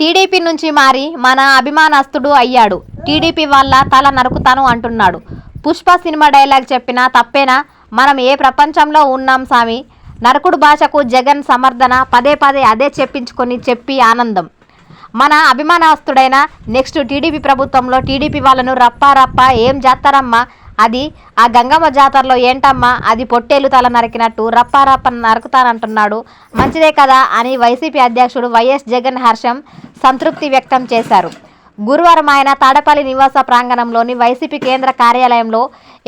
TDP నుంచి మారి మన అభిమానస్తుడు అయ్యాడు. టీడీపీ వల్ల తల నరుకుతాను అంటున్నాడు. పుష్ప సినిమా డైలాగ్ చెప్పినా తప్పేనా? మనం ఏ ప్రపంచంలో ఉన్నాం సామి? నరకుడు భాషకు జగన్ సమర్థన పదే పదే అదే చెప్పించుకొని చెప్పి ఆనందం. మన అభిమానస్తుడైన నెక్స్ట్ టీడీపీ ప్రభుత్వంలో టీడీపీ వాళ్ళను రప్పా రప్పా ఏం చేస్తారమ్మా? అది ఆ గంగమ్మ జాతరలో ఏంటమ్మా? అది పొట్టేలు తల నరికినట్టు రప్పారప్ప నరుకుతానంటున్నాడు. మంచిదే కదా అని వైసీపీ అధ్యక్షుడు వైఎస్ జగన్ హర్షం సంతృప్తి వ్యక్తం చేశారు. గురువారం ఆయన తాడపల్లి నివాస ప్రాంగణంలోని వైసీపీ కేంద్ర కార్యాలయంలో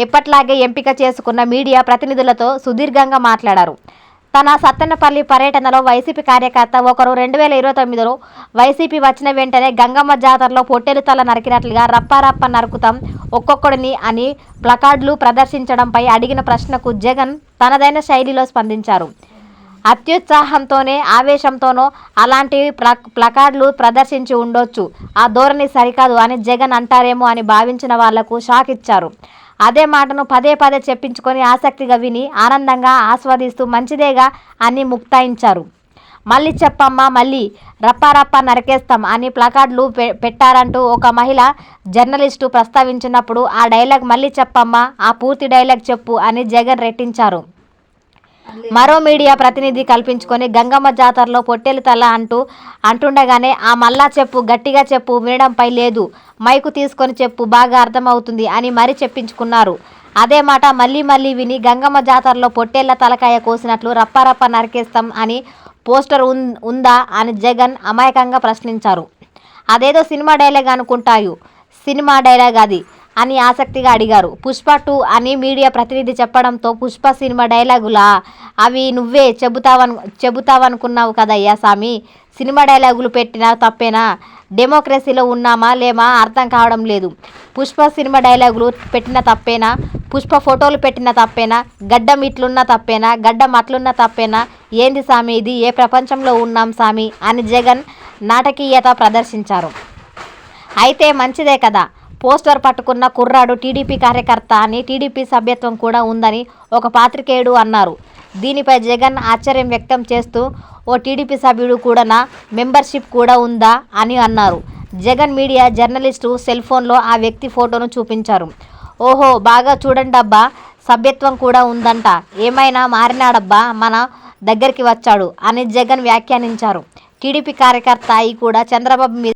ఎప్పట్లాగే ఎంపిక చేసుకున్న మీడియా ప్రతినిధులతో సుదీర్ఘంగా మాట్లాడారు. తన సత్తెనపల్లి పర్యటనలో వైసీపీ కార్యకర్త ఒకరు రెండు వేల ఇరవై తొమ్మిదిలో వైసీపీ వచ్చిన వెంటనే గంగమ్మ జాతరలో పొట్టెలు తల నరికినట్లుగా రప్పారప్ప నరుకుతాం ఒక్కొక్కడిని అని ప్లకార్డులు ప్రదర్శించడంపై అడిగిన ప్రశ్నకు జగన్ తనదైన శైలిలో స్పందించారు. అత్యుత్సాహంతోనే ఆవేశంతోనో అలాంటి ప్ల ప్లకార్డులు ప్రదర్శించి ఉండొచ్చు. ఆ ధోరణి సరికాదు అని జగన్ అంటారేమో అని భావించిన వాళ్ళకు షాక్ ఇచ్చారు. అదే మాటను పదే పదే చెప్పించుకొని ఆసక్తిగా విని ఆనందంగా ఆస్వాదిస్తూ మంచిదేగా అని ముక్తాయించారు. మళ్ళీ చెప్పమ్మా మళ్ళీ రప్పారప్ప నరికేస్తాం అని ప్లకార్డులు పె పెట్టారంటూ ఒక మహిళ జర్నలిస్టు ప్రస్తావించినప్పుడు ఆ డైలాగ్ మళ్ళీ చెప్పమ్మా ఆ పూర్తి డైలాగ్ చెప్పు అని జగన్ రెట్టించారు. మరో మీడియా ప్రతినిధి కల్పించుకొని గంగమ్మ జాతరలో పొట్టేలు తల అంటూ అంటుండగానే ఆ మల్లా చెప్పు గట్టిగా చెప్పు వినడంపై లేదు. మైకు తీసుకొని చెప్పు బాగా అర్థమవుతుంది అని మరీ చెప్పించుకున్నారు. అదే మాట మళ్ళీ మళ్ళీ విని గంగమ్మ జాతరలో పొట్టేళ్ళ తలకాయ కోసినట్లు రప్పారప్ప నరికేస్తాం అని పోస్టర్ ఉన్- ఉందా అని జగన్ అమాయకంగా ప్రశ్నించారు. అదేదో సినిమా డైలాగ్ అనుకుంటాయు. సినిమా డైలాగ్ అది. అని ఆసక్తిగా అడిగారు. పుష్ప టూ అని మీడియా ప్రతినిధి చెప్పడంతో పుష్ప సినిమా డైలాగులా అవి నువ్వే చెబుతావను చెబుతావనుకున్నావు కదయ్యా సామి. సినిమా డైలాగులు పెట్టినా తప్పేనా? డెమోక్రసీలో ఉన్నామా లేమా అర్థం కావడం లేదు. పుష్ప సినిమా డైలాగులు పెట్టిన తప్పేనా? పుష్ప ఫోటోలు పెట్టిన తప్పేనా? గడ్డం ఇట్లున్న తప్పేనా? గడ్డం అట్లున్న తప్పేనా? ఏంది సామి ఇది? ఏ ప్రపంచంలో ఉన్నాం సామి? అని జగన్ నాటకీయత ప్రదర్శించారు. అయితే మంచిదే కదా. పోస్టర్ పట్టుకున్న కుర్రాడు టీడీపీ కార్యకర్త అని టీడీపీ సభ్యత్వం కూడా ఉందని ఒక పాత్రికేయుడు అన్నారు. దీనిపై జగన్ ఆశ్చర్యం వ్యక్తం చేస్తూ ఓ టీడీపీ సభ్యుడు కూడా నా మెంబర్షిప్ కూడా ఉందా? అని అన్నారు. జగన్ మీడియా జర్నలిస్టు సెల్ ఫోన్లో ఆ వ్యక్తి ఫోటోను చూపించారు. ఓహో బాగా చూడండి అబ్బా సభ్యత్వం కూడా ఉందంట. ఏమైనా మారినాడబ్బా మన దగ్గరికి వచ్చాడు అని జగన్ వ్యాఖ్యానించారు. టీడీపీ కార్యకర్త అయి కూడా చంద్రబాబు మీద